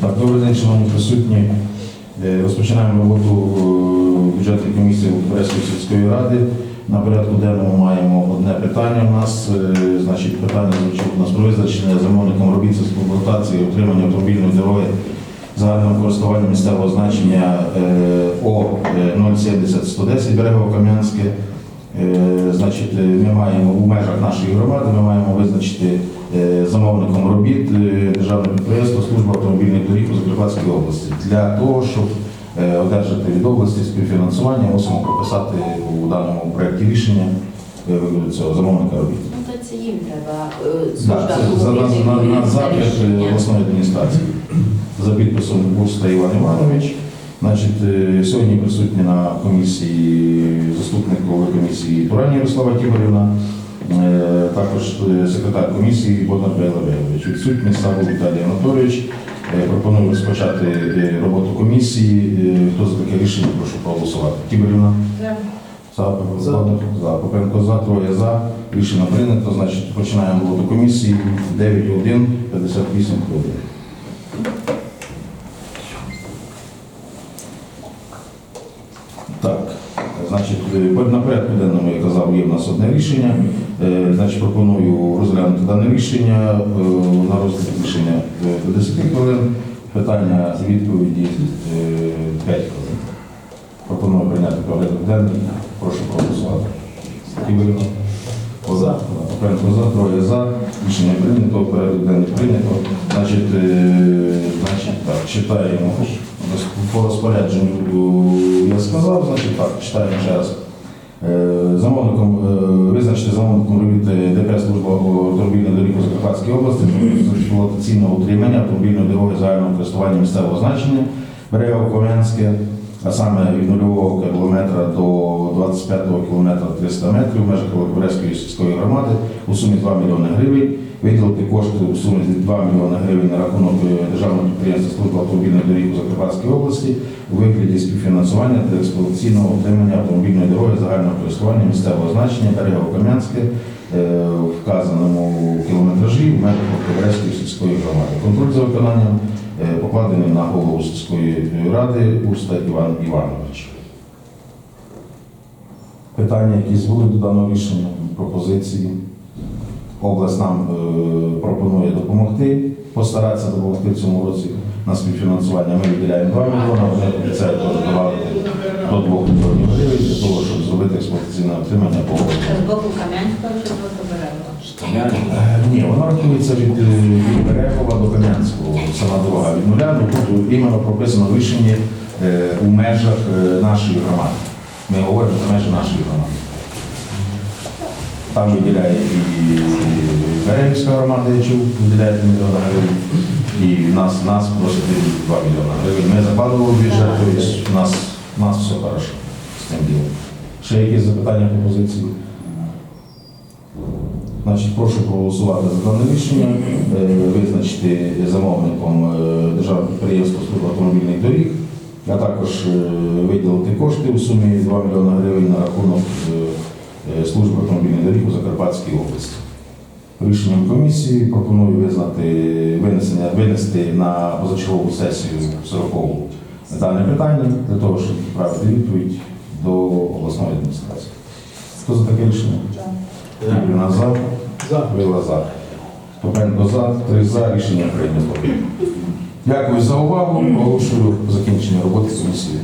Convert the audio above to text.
Так, добрий день, шановні присутні. Е, Розпочинаємо роботу е, бюджетної комісії Брестської сільської ради. На порядку денному маємо одне питання у нас. е, Значить, питання у нас про визначення замовником робіт з експлуатації і утримання автомобільної дороги загального користування місцевого значення О 070-110 Берегово-Кам'янське. Е, Значить, е, ми маємо у межах нашої громади, ми маємо визначити е, замовником робіт державне підприємство Служба автомобільних доріг у Закарпатській області. Для того, щоб одержати від області співфінансування, мусимо прописати у даному проєкті рішення цього замовника робіт. Ну, то це їм треба е, Так, це за на, автомобільних на, на запит обласної адміністрації за підписом Бурста Іван Іванович. Значить, е, сьогодні присутні на комісії заступник голови комісії Турані Ярослава Тігорівна, е, також е, секретар комісії Богдан Белович. Відсутній Саву Віталій Анатолійович. Пропоную розпочати роботу комісії. Хто за таке рішення, прошу проголосувати. Тігорівна? За. За. За. Попенко за, троє за. Рішення прийнято. Значить, починаємо роботу комісії. 9.1, 58 хвилин. Так, значить, е, на порядку денному, я казав, є в нас одне рішення. Е, Значить, пропоную розглянути дане рішення. Е, На розгляд рішення до 10 хвилин. Питання і відповіді 5 хвилин. Пропоную прийняти порядок денний. Прошу проголосувати. За. Попенко за, троє за. Рішення прийнято, порядок денний прийнято. Значить, значить так, читаємо. По розпорядженню я сказав, значить так, читаємо ще раз. Е, Замовником, е, визначити замовником робіт е, ДП служба автомобільної доріг у Закарпатській області з експлуатаційного утримання автомобільної дороги загального користування місцевого значення Берегово Кам'янське, а саме від нульового кілометра до 25-го кілометра 300 метрів в межах Великобрезької сільської громади у сумі 2 мільйони гривень. Виділити кошти у сумі 2 мільйони гривень на рахунок е, державного підприємства служба автомобільної доріг у Закарпатській області у вигляді співфінансування та експлуатаційного утримання автомобільної дороги загального користування місцевого значення Берегово-Кам'янське е, вказаному кілометражі в межах Великобрезької сільської громади. Контроль за виконанням Е, покладеним на голову сільської ради уста Іван Іванович. Питання, які були до даного рішення, пропозиції. Область нам е, пропонує допомогти, постаратися допомогти в цьому році на співфінансування. Ми виділяємо 2 мільйони, вони обіцяють 2 експлуатаційне отримання по області. З боку Кам'янського чи з боку Берегова? Е, Ні, вона рахується від, е, від Берегова до Кам'янського, сама дорога від нуля, ну тут іменно прописано в е, у межах нашої громади. Ми говоримо за межі нашої громади. Там виділяє і Берегівська громада, я чув, виділяє мільйона гривень. І нас, нас просить 2 мільйона гривень. Ми закладували в бюджет, тобто нас, нас все хорошо з цим ділом. Ще якісь запитання, пропозиції? Значить, прошу проголосувати за дане рішення, е, визначити замовником е, державного підприємства служба автомобільних доріг, а також е, виділити кошти у сумі 2 мільйони гривень на рахунок служби автомобільних доріг у Закарпатській області. Рішенням комісії пропоную визнати винесення, винести на позачергову сесію 40 дане питання для того, щоб відправити відповідь до обласної адміністрації. Хто за таке рішення? Юріна за. За. Вила за. Попенко за. Три за. Рішення прийнято. Дякую за увагу. Оголошую закінчення роботи комісії.